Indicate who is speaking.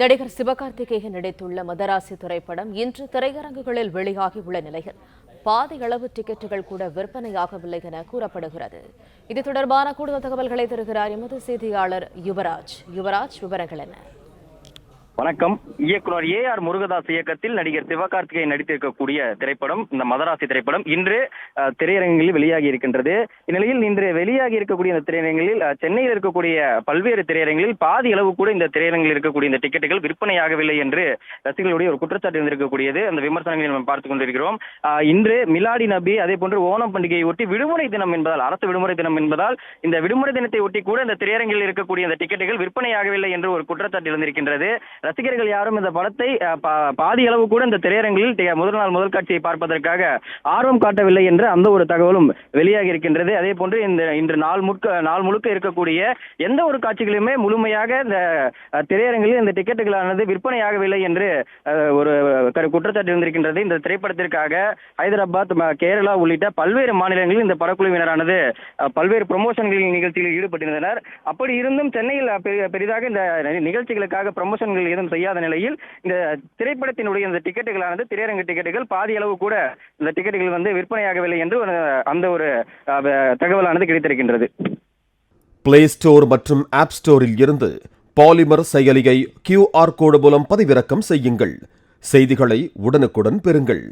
Speaker 1: நடிகர் சிவகார்த்திகேயன் நடித்துள்ள மதராசி திரைப்படம் இன்று திரையரங்குகளில் வெளியாகியுள்ள நிலையில் பாதி அளவு டிக்கெட்டுகள் கூட விற்பனையாகவில்லை என கூறப்படுகிறது. இது தொடர்பான கூடுதல் தகவல்களை தருகிறார் எமது செய்தியாளர் யுவராஜ். யுவராஜ் விவரங்கள் என்ன?
Speaker 2: வணக்கம். இயக்குனர் ஏ ஆர் முருகதாஸ் இயக்கத்தில் நடிகர் சிவகார்த்திகேயன் நடித்திருக்கக்கூடிய திரைப்படம் இந்த மதராசி திரைப்படம் இன்று திரையரங்கில் வெளியாகி இருக்கின்றது. இந்நிலையில் இன்று வெளியாகி இருக்கக்கூடிய இந்த திரையரங்கில் சென்னையில் இருக்கக்கூடிய பல்வேறு திரையரங்கில் பாதி அளவு கூட இந்த திரையரங்கில் இருக்கக்கூடிய இந்த டிக்கெட்டுகள் விற்பனையாகவில்லை என்று ரசிகர்களுடைய ஒரு குற்றச்சாட்டு இருந்திருக்கக்கூடியது. அந்த விமர்சனங்களை நம்ம பார்த்துக் கொண்டிருக்கிறோம். இன்று மிலாடி நபி அதே போன்று ஓணம் பண்டிகையை ஒட்டி விடுமுறை தினம் என்பதால் அரசு விடுமுறை தினம் என்பதால் இந்த விடுமுறை தினத்தை ஒட்டி கூட இந்த திரையரங்கில் இருக்கக்கூடிய இந்த டிக்கெட்டுகள் விற்பனையாகவில்லை என்று ஒரு குற்றச்சாட்டு இருந்திருக்கின்றது. ரசிகர்கள் யாரும் இந்த படத்தை பா- பாதி அளவு கூட இந்த திரையரங்கில் முதல் நாள் முதல் காட்சியை பார்ப்பதற்காக ஆர்வம் காட்டவில்லை என்று அந்த ஒரு தகவலும் வெளியாகி இருக்கின்றது. அதே போன்று இந்த இன்று நாள் முழுக்க நாள் முழுக்க இருக்கக்கூடிய எந்த ஒரு காட்சிகளுமே முழுமையாக இந்த திரையரங்கில் இந்த டிக்கெட்டுகளானது விற்பனையாகவில்லை என்று ஒரு கரு- குற்றச்சாட்டு இருந்திருக்கின்றது. இந்த திரைப்படத்திற்காக ஹைதராபாத் கேரளா உள்ளிட்ட பல்வேறு மாநிலங்களில் இந்த படக்குழுவினரானது பல்வேறு ப்ரொமோஷன்களின் நிகழ்ச்சிகளில் ஈடுபட்டிருந்தனர். அப்படி இருந்தும் சென்னையில் பெரி- பெரிதாக இந்த நிகழ்ச்சிகளுக்காக ப்ரொமோஷன்கள் ஏதும் செய்யாத நிலையில் இந்த திரைப்படத்தினுடைய இந்த டிக்கெட்டுகளானது திரையரங்கு டிக்கெட்டுகள் பாதி அளவு கூட இந்த டிக்கெட்டுகள் வந்து விற்பனையாகவில்லை என்று அந்த ஒரு தகவலானது கிடைத்திருக்கின்றது.
Speaker 3: பிளே ஸ்டோர் மற்றும் ஆப் ஸ்டோரில் இருந்து பாலிமர் செயலியை கியூஆர் கோடு மூலம் பதிவிறக்கம் செய்யுங்கள். செய்திகளை உடனுக்குடன் பெறுங்கள்.